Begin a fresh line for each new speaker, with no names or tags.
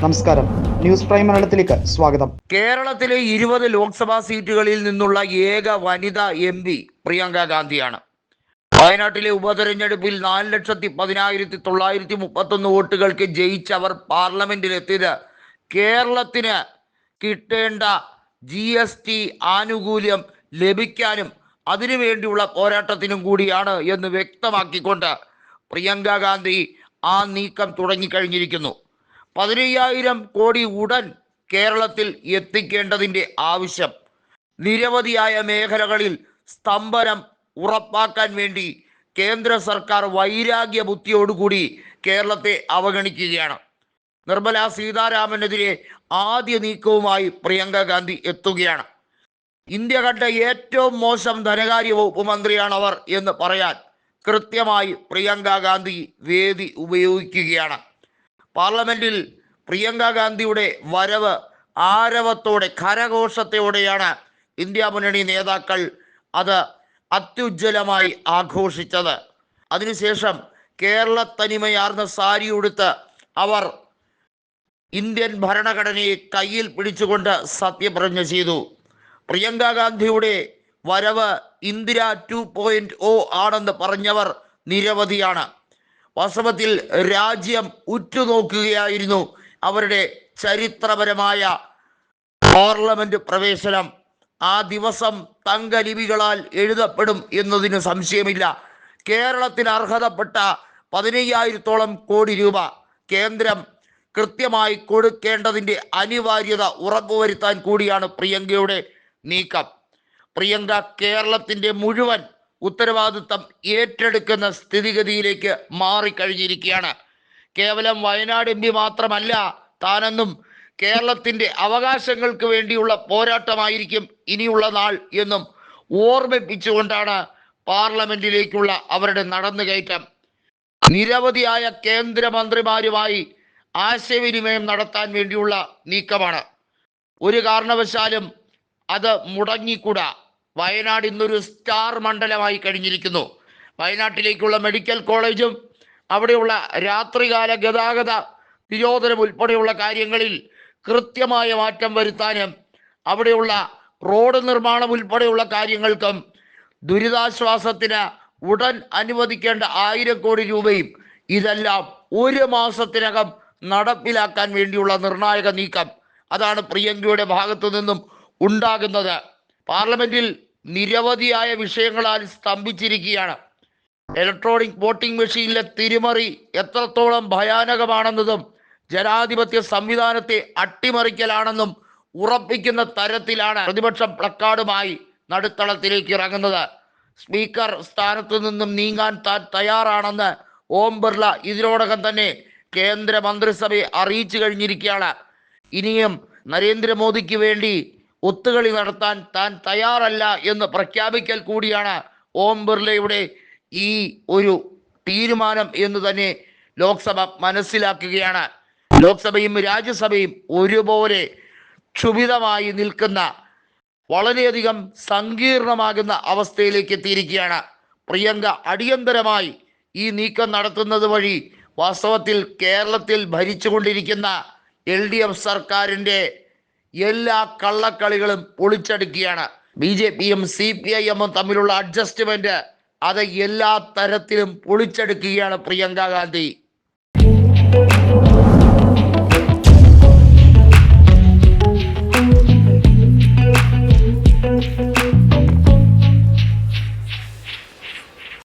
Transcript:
നമസ്കാരം. News prime മലയാളത്തിലേക്ക് സ്വാഗതം.
കേരളത്തിലെ ഇരുപത് ലോക്സഭാ സീറ്റുകളിൽ നിന്നുള്ള ഏക വനിത എം പി പ്രിയങ്ക ഗാന്ധിയാണ്. വയനാട്ടിലെ ഉപതെരഞ്ഞെടുപ്പിൽ നാല് ലക്ഷത്തി പതിനായിരത്തി തൊള്ളായിരത്തി മുപ്പത്തൊന്ന് വോട്ടുകൾക്ക് ജയിച്ചവർ പാർലമെന്റിലെത്തിയത് കേരളത്തിന് കിട്ടേണ്ട ജി എസ് ടി ആനുകൂല്യം ലഭിക്കാനും അതിനുവേണ്ടിയുള്ള പോരാട്ടത്തിനും കൂടിയാണ് എന്ന് വ്യക്തമാക്കിക്കൊണ്ട് പ്രിയങ്ക ഗാന്ധി ആ നീക്കം തുടങ്ങിക്കഴിഞ്ഞിരിക്കുന്നു. പതിനയ്യായിരം കോടി ഉടൻ കേരളത്തിൽ എത്തിക്കേണ്ടതിന്റെ ആവശ്യം. നിരവധിയായ മേഖലകളിൽ സ്തംഭനം ഉറപ്പാക്കാൻ വേണ്ടി കേന്ദ്ര സർക്കാർ വൈരാഗ്യ ബുദ്ധിയോടുകൂടി കേരളത്തെ അവഗണിക്കുകയാണ്. നിർമ്മല സീതാരാമനെതിരെ ആദ്യ നീക്കവുമായി പ്രിയങ്ക ഗാന്ധി എത്തുകയാണ്. ഇന്ത്യ കണ്ട ഏറ്റവും മോശം ധനകാര്യ വകുപ്പ് മന്ത്രിയാണ് അവർ എന്ന് പറയാൻ കൃത്യമായി പ്രിയങ്ക ഗാന്ധി വേദി ഉപയോഗിക്കുകയാണ്. പാർലമെന്റിൽ പ്രിയങ്ക ഗാന്ധിയുടെ വരവ് ആരവത്തോടെ കരഘോഷത്തോടെയാണ് ഇന്ത്യ മുന്നണി നേതാക്കൾ അത് അത്യുജ്വലമായി ആഘോഷിച്ചത്. അതിനുശേഷം കേരള തനിമയാർന്ന സാരി ഉടുത്ത് അവർ ഇന്ത്യൻ ഭരണഘടനയെ കയ്യിൽ പിടിച്ചുകൊണ്ട് സത്യപ്രതിജ്ഞ ചെയ്തു. പ്രിയങ്ക ഗാന്ധിയുടെ വരവ് ഇന്ദിര ടു പോയിന്റ് ഒ ആണെന്ന് പറഞ്ഞവർ നിരവധിയാണ്. വാസ്തവത്തിൽ രാജ്യം ഉറ്റുനോക്കുകയായിരുന്നു അവരുടെ ചരിത്രപരമായ പാർലമെന്റ് പ്രവേശനം ആ ദിവസം തങ്കലിപികളാൽ എഴുതപ്പെടും എന്നതിന് സംശയമില്ല. കേരളത്തിന് അർഹതപ്പെട്ട പതിനയ്യായിരത്തോളം കോടി രൂപ കേന്ദ്രം കൃത്യമായി കൊടുക്കേണ്ടതിന്റെ അനിവാര്യത ഉറപ്പുവരുത്താൻ കൂടിയാണ് പ്രിയങ്കയുടെ നീക്കം. പ്രിയങ്ക കേരളത്തിന്റെ മുഴുവൻ ഉത്തരവാദിത്തം ഏറ്റെടുക്കുന്ന സ്ഥിതിഗതിയിലേക്ക് മാറിക്കഴിഞ്ഞിരിക്കുകയാണ്. കേവലം വയനാട് എം പി മാത്രമല്ല താനെന്നും കേരളത്തിന്റെ അവകാശങ്ങൾക്ക് വേണ്ടിയുള്ള പോരാട്ടമായിരിക്കും ഇനിയുള്ള നാൾ എന്നും ഓർമ്മിപ്പിച്ചുകൊണ്ടാണ് പാർലമെന്റിലേക്കുള്ള അവരുടെ നടന്നുകയറ്റം. നിരവധിയായ കേന്ദ്രമന്ത്രിമാരുമായി ആശയവിനിമയം നടത്താൻ വേണ്ടിയുള്ള നീക്കമാണ്. ഒരു കാരണവശാലും അത് മുടങ്ങിക്കൂടാ. വയനാട് ഇന്നൊരു സ്റ്റാർ മണ്ഡലമായി കഴിഞ്ഞിരിക്കുന്നു. വയനാട്ടിലേക്കുള്ള മെഡിക്കൽ കോളേജും അവിടെയുള്ള രാത്രികാല ഗതാഗത നിരോധനം ഉൾപ്പെടെയുള്ള കാര്യങ്ങളിൽ കൃത്യമായ മാറ്റം വരുത്താനും അവിടെയുള്ള റോഡ് നിർമ്മാണം ഉൾപ്പെടെയുള്ള കാര്യങ്ങൾക്കും ദുരിതാശ്വാസത്തിന് ഉടൻ അനുവദിക്കേണ്ട ആയിരം കോടി രൂപയും ഇതെല്ലാം ഒരു മാസത്തിനകം നടപ്പിലാക്കാൻ വേണ്ടിയുള്ള നിർണായക നീക്കം. അതാണ് പ്രിയങ്കയുടെ ഭാഗത്തു നിന്നും ഉണ്ടാകുന്നത്. പാർലമെന്റിൽ നിരവധിയായ വിഷയങ്ങളാൽ സ്തംഭിച്ചിരിക്കുകയാണ്. ഇലക്ട്രോണിക് വോട്ടിംഗ് മെഷീനിലെ തിരിമറി എത്രത്തോളം ഭയാനകമാണെന്നതും ജനാധിപത്യ സംവിധാനത്തെ അട്ടിമറിക്കലാണെന്നും ഉറപ്പിക്കുന്ന തരത്തിലാണ് പ്രതിപക്ഷം പ്ലക്കാർഡുമായി നടുത്തളത്തിലേക്ക് ഇറങ്ങുന്നത്. സ്പീക്കർ സ്ഥാനത്തു നിന്നും നീങ്ങാൻ താൻ തയ്യാറാണെന്ന് ഓം ബിർള ഇതിനോടകം തന്നെ കേന്ദ്ര മന്ത്രിസഭയെ അറിയിച്ചു കഴിഞ്ഞിരിക്കുകയാണ്. ഇനിയും നരേന്ദ്രമോദിക്ക് വേണ്ടി ഒത്തുകളി നടത്താൻ താൻ തയ്യാറല്ല എന്ന് പ്രഖ്യാപിക്കൽ കൂടിയാണ് ഓം ബിർളയുടെ ഈ ഒരു തീരുമാനം എന്ന് തന്നെ ലോക്സഭ മനസ്സിലാക്കുകയാണ്. ലോക്സഭയും രാജ്യസഭയും ഒരുപോലെ ക്ഷുഭിതമായി നിൽക്കുന്ന വളരെയധികം സങ്കീർണമാകുന്ന അവസ്ഥയിലേക്ക് എത്തിയിരിക്കുകയാണ്. പ്രിയങ്ക അടിയന്തരമായി ഈ നീക്കം നടത്തുന്നത് വഴി വാസ്തവത്തിൽ കേരളത്തിൽ ഭരിച്ചുകൊണ്ടിരിക്കുന്ന എൽ ഡി എഫ് സർക്കാരിന്റെ എല്ലാ കള്ളക്കളികളും പൊളിച്ചടുക്കുകയാണ്. ബി ജെ പിയും സി പി ഐ എമ്മും തമ്മിലുള്ള അഡ്ജസ്റ്റ്മെന്റ് അത് എല്ലാ തരത്തിലും പൊളിച്ചെടുക്കുകയാണ് പ്രിയങ്ക ഗാന്ധി